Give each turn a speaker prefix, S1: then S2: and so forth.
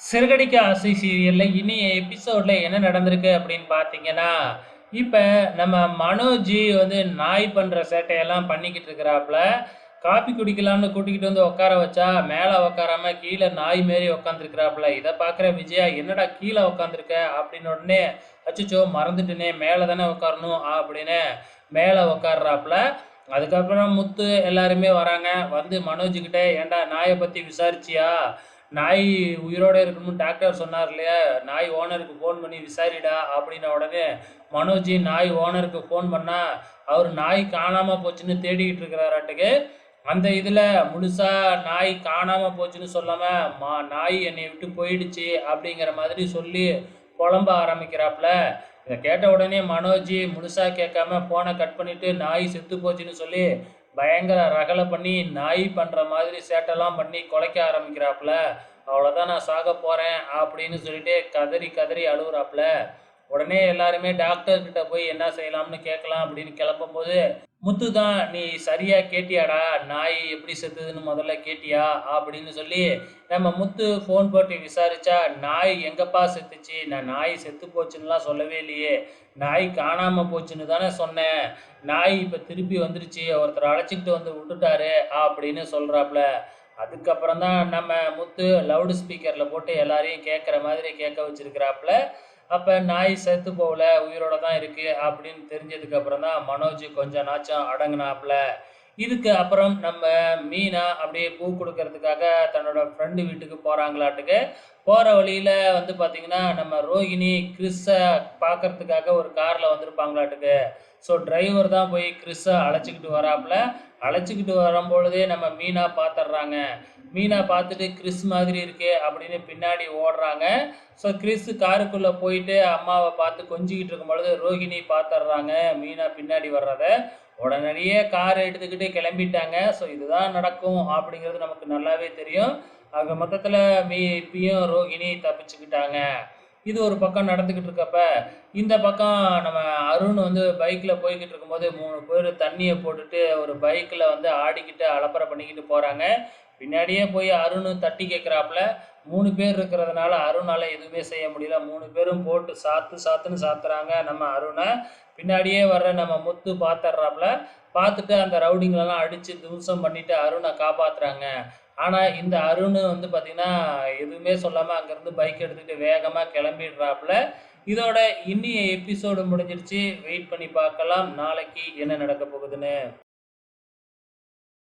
S1: சிறுகடிக்க ஆசை சீரியலில் இனிய எபிசோடில் என்ன நடந்திருக்கு அப்படின்னு பார்த்தீங்கன்னா, இப்போ நம்ம மனோஜி வந்து நாய் பண்ணுற சேட்டையெல்லாம் பண்ணிக்கிட்டு இருக்கிறாப்புல. காப்பி குடிக்கலாம்னு கூட்டிக்கிட்டு வந்து உட்கார வச்சா, மேலே உட்காராம கீழே நாய் மாரி உட்காந்துருக்கிறாப்புல. இதை பார்க்குற விஜயா, "என்னடா கீழே உட்காந்துருக்க?" அப்படின்னு உடனே, "அச்சச்சோ! மறந்துட்டுனே மேலே தானே உட்காரணும்" அப்படின்னு மேலே உட்காடுறாப்புல அதுக்கப்புறம் முத்து எல்லாருமே வராங்க. வந்து மனோஜ் ஏண்டா "ஏன்டா பற்றி விசாரிச்சியா? நாய் உயிரோட இருக்கணும்னு டாக்டர் சொன்னார் இல்லையா? நாய் ஓனருக்கு ஃபோன் பண்ணி விசாரிடா" அப்படின்ன உடனே, மனோஜி நாய் ஓனருக்கு ஃபோன் பண்ணா, அவர் நாய் காணாமல் போச்சுன்னு தேடிக்கிட்டு இருக்கிறாராட்டுக்கு. அந்த இதில் முழுசாக நாய் காணாமல் போச்சுன்னு சொல்லாமல் "மா நாய் என்னை விட்டு போயிடுச்சு" அப்படிங்கிற மாதிரி சொல்லி புலம்ப ஆரம்பிக்கிறாப்புல. இதை கேட்ட உடனே மனோஜி முழுசா கேட்காம ஃபோனை கட் பண்ணிவிட்டு நாய் செத்து போச்சுன்னு சொல்லி பயங்கர ரகலை பண்ணி, நாய் பண்ணுற மாதிரி சேட்டெல்லாம் பண்ணி குலைக்க ஆரம்பிக்கிறாப்புல. "அவ்வளோதான் நான் சாக போகிறேன் அப்படின்னு சொல்லிட்டு கதறி கதறி அழுகுறாப்புல உடனே எல்லாருமே டாக்டர் கிட்ட போய் என்ன செய்யலாம்னு கேட்கலாம் அப்படின்னு கிளம்பும்போது, முத்து தான், "நீ சரியா கேட்டியாடா? நாய் எப்படி செத்துதுன்னு முதல்ல கேட்டியா?" அப்படின்னு சொல்லி நம்ம முத்து ஃபோன் போட்டு விசாரிச்சா, "நாய் எங்கப்பா செத்துச்சு? நான் நாய் செத்து போச்சுன்னுலாம் சொல்லவே இல்லையே. நாய் காணாம போச்சுன்னு தானே சொன்னேன். நாய் இப்ப திருப்பி வந்துருச்சு. ஒருத்தர் அழைச்சிக்கிட்டு வந்து விட்டுட்டாரு" அப்படின்னு சொல்றாப்புல. அதுக்கப்புறம் தான் நம்ம முத்து லவுட் ஸ்பீக்கரில் போட்டு எல்லாரையும் கேட்குற மாதிரி கேட்க வச்சிருக்கிறாப்புல. அப்போ நாய் செத்து போகல, உயிரோட தான் இருக்குது அப்படின்னு தெரிஞ்சதுக்கு அப்புறம் தான் மனோஜ் கொஞ்சம் நாச்சும் அடங்கினாப்புல. இதுக்கு அப்புறம் நம்ம மீனா அப்படியே பூ கொடுக்கறதுக்காக தன்னோட ஃப்ரெண்டு வீட்டுக்கு போகிறாங்களாட்டுக்கு போகிற வழியில் வந்து பார்த்தீங்கன்னா, நம்ம ரோகிணி கிறிஸை பார்க்கறதுக்காக ஒரு காரில் வந்திருப்பாங்களாட்டுக்கு. ஸோ டிரைவர் தான் போய் கிறிஸை அழைச்சிக்கிட்டு வராப்புல. அழைச்சிக்கிட்டு வரும்பொழுதே நம்ம மீனா பார்த்துட்றாங்க மீனா பார்த்துட்டு, "கிறிஸ் மாதிரி இருக்கே" அப்படின்னு பின்னாடி ஓடுறாங்க. ஸோ கிறிஸ் காருக்குள்ளே போயிட்டு அம்மாவை பார்த்து கொஞ்சிக்கிட்டு இருக்கும் பொழுது ரோகிணி பார்த்துட்றாங்க மீனா பின்னாடி வர்றத. உடனடியே கார் எடுத்துக்கிட்டு கிளம்பிட்டாங்க. ஸோ இதுதான் நடக்கும் அப்படிங்கிறது நமக்கு நல்லாவே தெரியும். ஆக மொத்தத்தில் மீ இப்பயும் ரோகிணி தப்பிச்சுக்கிட்டாங்க. இது ஒரு பக்கம் நடந்துக்கிட்டு இருக்கப்ப, இந்த பக்கம் நம்ம அருண் வந்து பைக்கில் போய்க்கிட்டு இருக்கும்போது மூணு பேர் தண்ணியை போட்டுட்டு ஒரு பைக்கில் வந்து ஆடிக்கிட்டு அலப்பற பண்ணிக்கிட்டு போகிறாங்க பின்னாடியே போய் அருண் தட்டி கேட்குறாப்புல. மூணு பேர் இருக்கிறதுனால அருணால் எதுவுமே செய்ய முடியல. மூணு பேரும் போட்டு சாத்து சாத்துன்னு சாத்துறாங்க நம்ம அருணை பின்னாடியே வர்ற நம்ம முத்து பார்த்துட்றாப்புல பார்த்துட்டு அந்த ரவுடிங்களெல்லாம் அடித்து தும்சம் பண்ணிவிட்டு அருணை காப்பாற்றுறாங்க ஆனால் இந்த அருண் வந்து பார்த்திங்கன்னா எதுவுமே சொல்லாமல் அங்கேருந்து பைக் எடுத்துகிட்டு வேகமாக கிளம்பிடுறாப்புல. இதோட இன்னி எபிசோடு முடிஞ்சிருச்சு. வெயிட் பண்ணி பார்க்கலாம். நாளைக்கு என்ன நடக்க போகுதுன்னு.